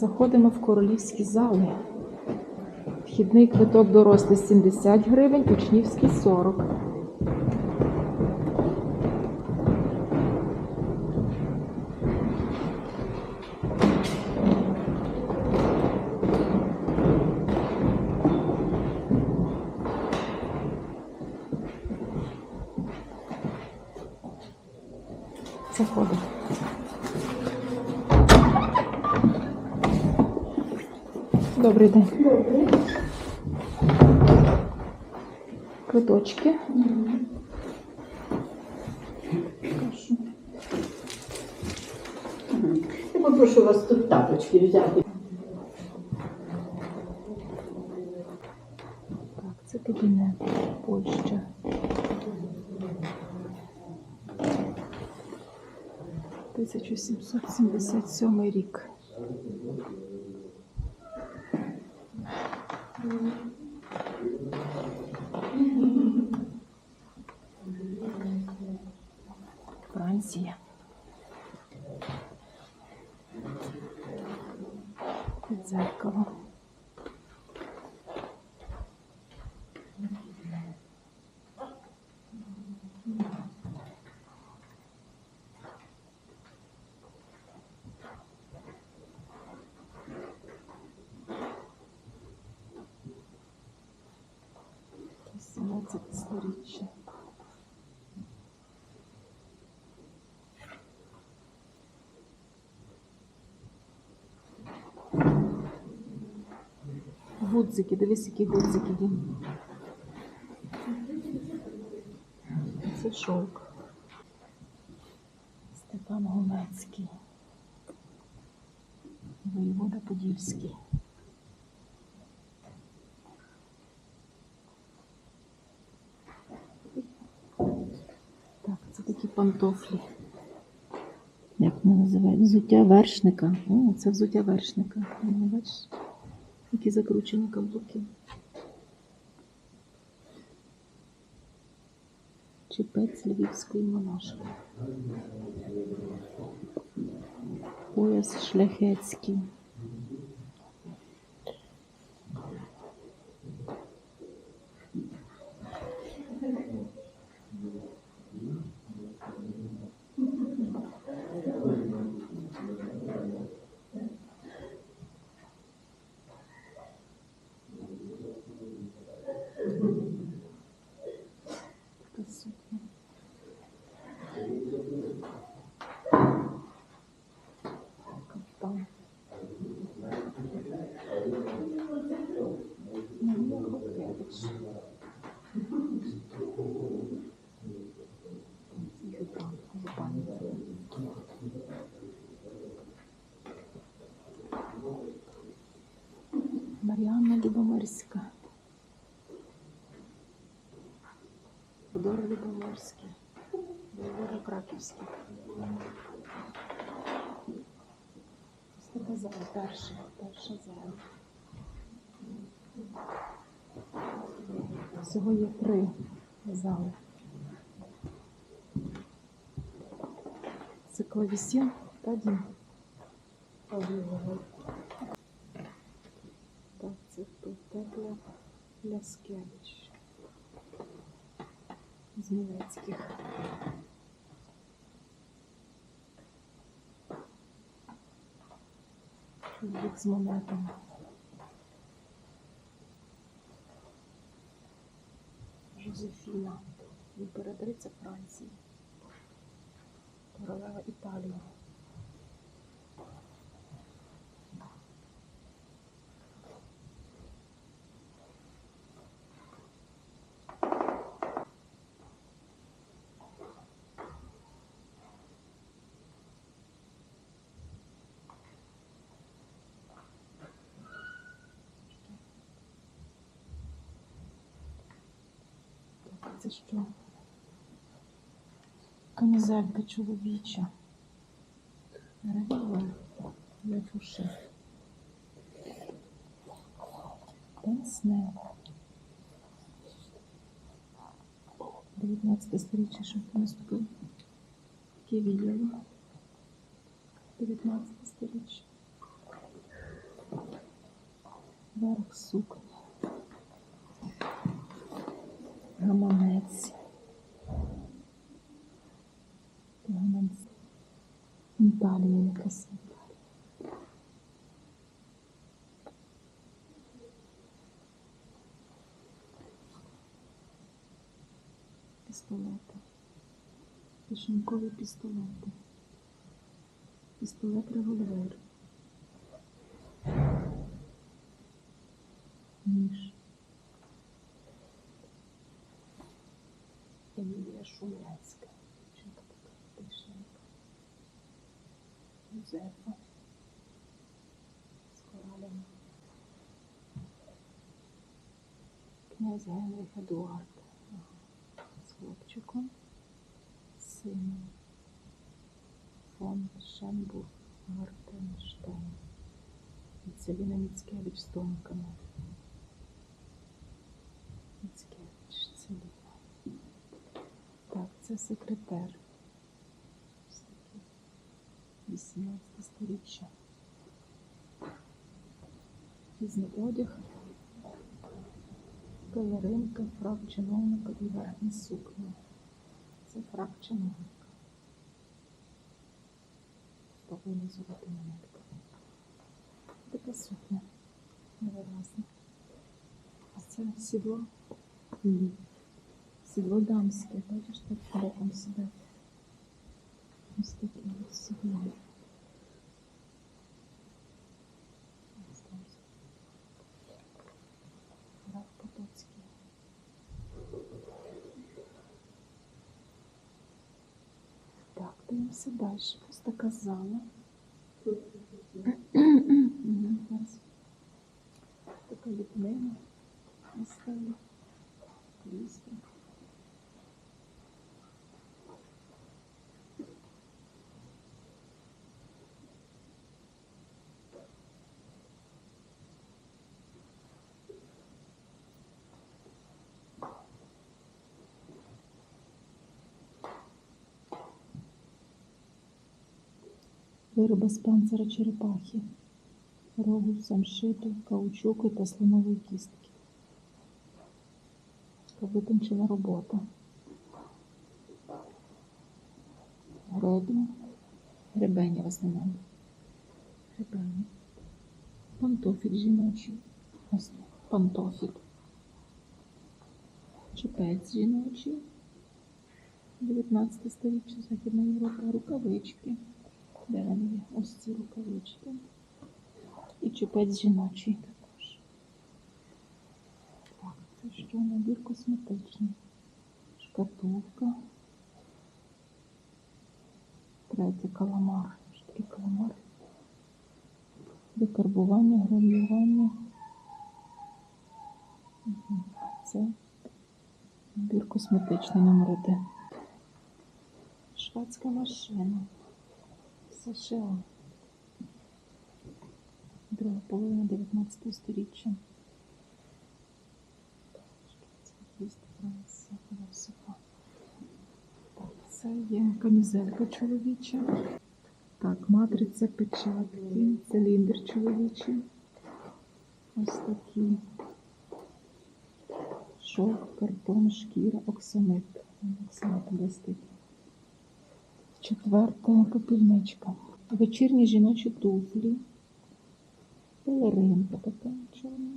Заходимо в королівські зали. Вхідний квиток дорослий 70 гривень, учнівський 40. Заходимо. Добрий день. Квиточки. Прошу. Я попрошу вас тут тапочки взяти. Так, це кабінет Польща. Тисячу сімсот сімдесят сьомий рік. Франція. Дзеркало. Вісімнадцяте сторіччя. Гудзики, дивись, які гудзики дім. Це шовк. Степан Гомецький. Воєвода Подільський. Так, це такі пантофлі. Як вони називають? Взуття вершника. О, це взуття вершника. О, Бачиш? Які закручені каблуки. Чепець львівської монашки. Пояс шляхетський. Така сукня. Каптан. Марія Маріанна Любомирська. Федор Любомирський. Воєвода Краківський. Ось така зала, перша, перша зала. Всього є три зали. Це клавісін та дім. Так, це хто? Тепла Ляскевич. З німецьких. Чоловік з монетами. Жозефіна, імператриця Франції, королева Італії. Це що? Камізелька чоловіча. Револьвер для фуши. Пенсне. 19 сторіччя, що у нас таке таке відео. 19 сторіччя. Верх сукні. Гаманець. Гаманець. Італія якась. Пістолети. Кишенькові пістолети. Пістолет револьвер. Ніж. Емілія Шумляцька. Дівчинка така пишненька. Юзефа. З коралями. Князь Генрих Едуард. З хлопчиком. З сином. Фон Шенбург Гартенштейн. І Целіна Міцкевич з томками. Міцкевич, Целіна. Так, це секретар. Ось такий. 18 сторіччя. Різний одяг. Пелеринка, фрак чиновника і верхні сукні. Це фрак чиновника. Спокійно золота монетка. Така сукня. Невиразна. А це сідло. Ні. Сідло дамське. Бачиш, так боком сидить. Ось таке там. Так, дивимося далі. Ось така зала. Така ліпнина на стелі. Крісло. Вироби з панцира черепахи, рогу, самшиту, каучуку та слонової кістки. Витончена робота. Гребінь, гребені в основному. Гребені. Пантофіль жіночий. Ось пантофіль. Чепець жіночий. 19 сторіччя Західна Європа. Рукавички. Де вони? Ось ці рукавички. І чепець жіночий також. Так, це що? Набір косметичний. Шкатулка. Третє каламар. Таке каламар? Декарбування, гравіювання. Це набір косметичний номер один. Шведська машина. США. Друга половина 19 сторіччя. Лист Франца Йосифа. Так, це є камізелька чоловіча. Так, матриця печатки, циліндр чоловічий. Ось такий. Шовк, картон, шкіра, оксамит. Оксамит блистить. Четверта попільничка. Вечірні жіночі туфлі. Пелеринка така чорна.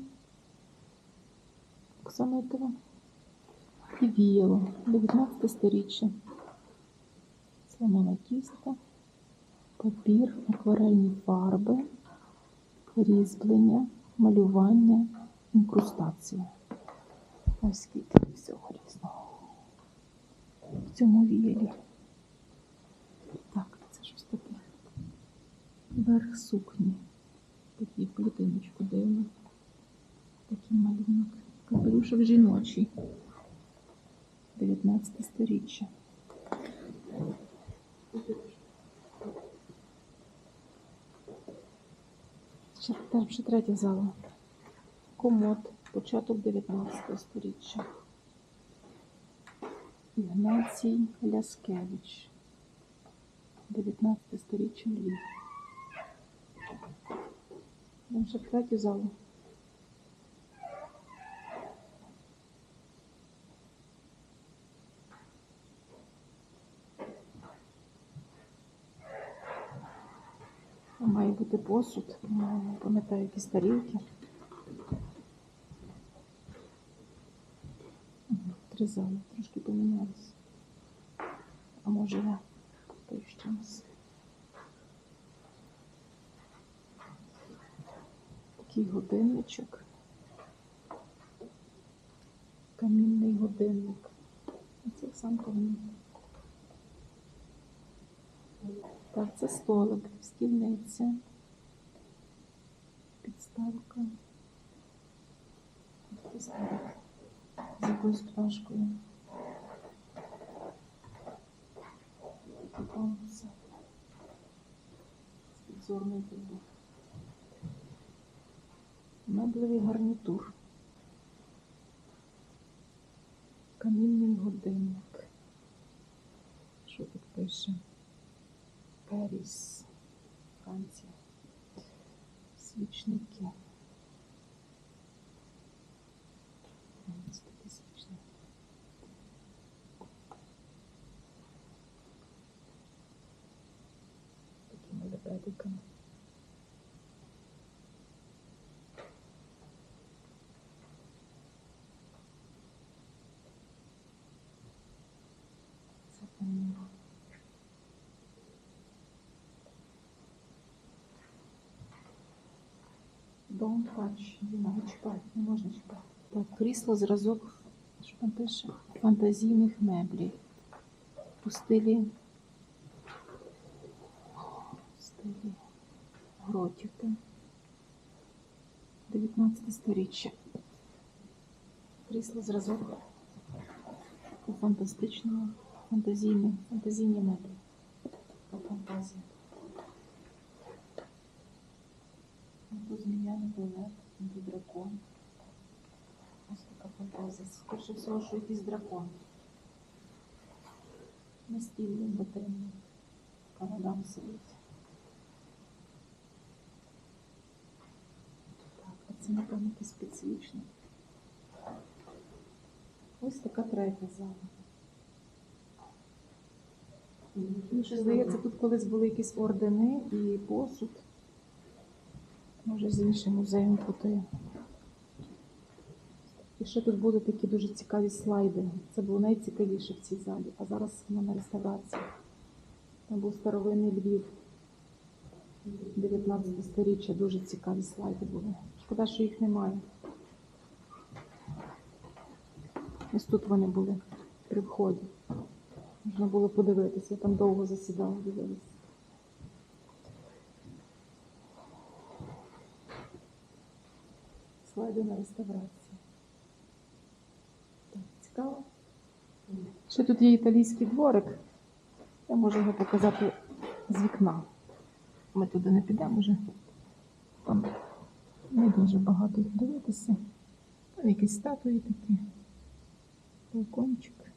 Оксамитова. І віяло. 19 сторіччя. Сломана кістка. Папір, акварельні фарби, різьблення, малювання, інкрустація. Ось скільки всього різного. В цьому віялі. Так, це щось таке. Верх сукні. Такий в клітиночку дивно. Такий малюнок. Капелюшок жіночий. 19 сторіччя. Так, ще третя зала. Комод. Початок 19 сторіччя. Ігнацій Ляскевич. 19 сторіччя Львів. Там ще третю залу. Має бути посуд, не пам'ятаю які старілки. Три зали трошки помінялися. А може я поїщу. ще нас. Такий годинничок. Камінний годинник. Це сам камінь. Так, це столик, стільниця, підставка. Столик з якоюсь пташкою. Підзорний прибор. Меблевий гарнітур. Камінний годинник. Що тут пише? Періс, Франція. Свічники. Ось такі свічники. Такими лебедиками. Це паніра. Don't touch. Не чіпати, не можна чіпати. Так, крісло зразок, що там пише? Фантазійних меблів. У стилі. У стилі готіки. 19 сторіччя. Крісло зразок у фантастичному, фантазійному, фантазійні меблі. Така фантазія. Тут змія не лев, дракон. Ось така фантазія. Скоріше всього, що якийсь дракон. Настільний готельний. Канадам сидить. Так, а це, напевно, якийсь підсвічник. Ось така третя зала. Мені здається, тут колись були якісь ордени і посуд. Може, з іншим музеєм путаю. І ще тут будуть такі дуже цікаві слайди. Це було найцікавіше в цій залі, а зараз вона на реставрації. Там був старовинний Львів. 19 сторіччя, дуже цікаві слайди були. Шкода, що їх немає. Ось тут вони були при вході. Можна було подивитися, я там довго засідала, дивилася. Слайди реставрація. Так, цікаво. Ще тут є італійський дворик. Я можу його показати з вікна. Ми туди не підемо вже. Там не дуже багато дивитися. Там якісь статуї такі. Балкончик.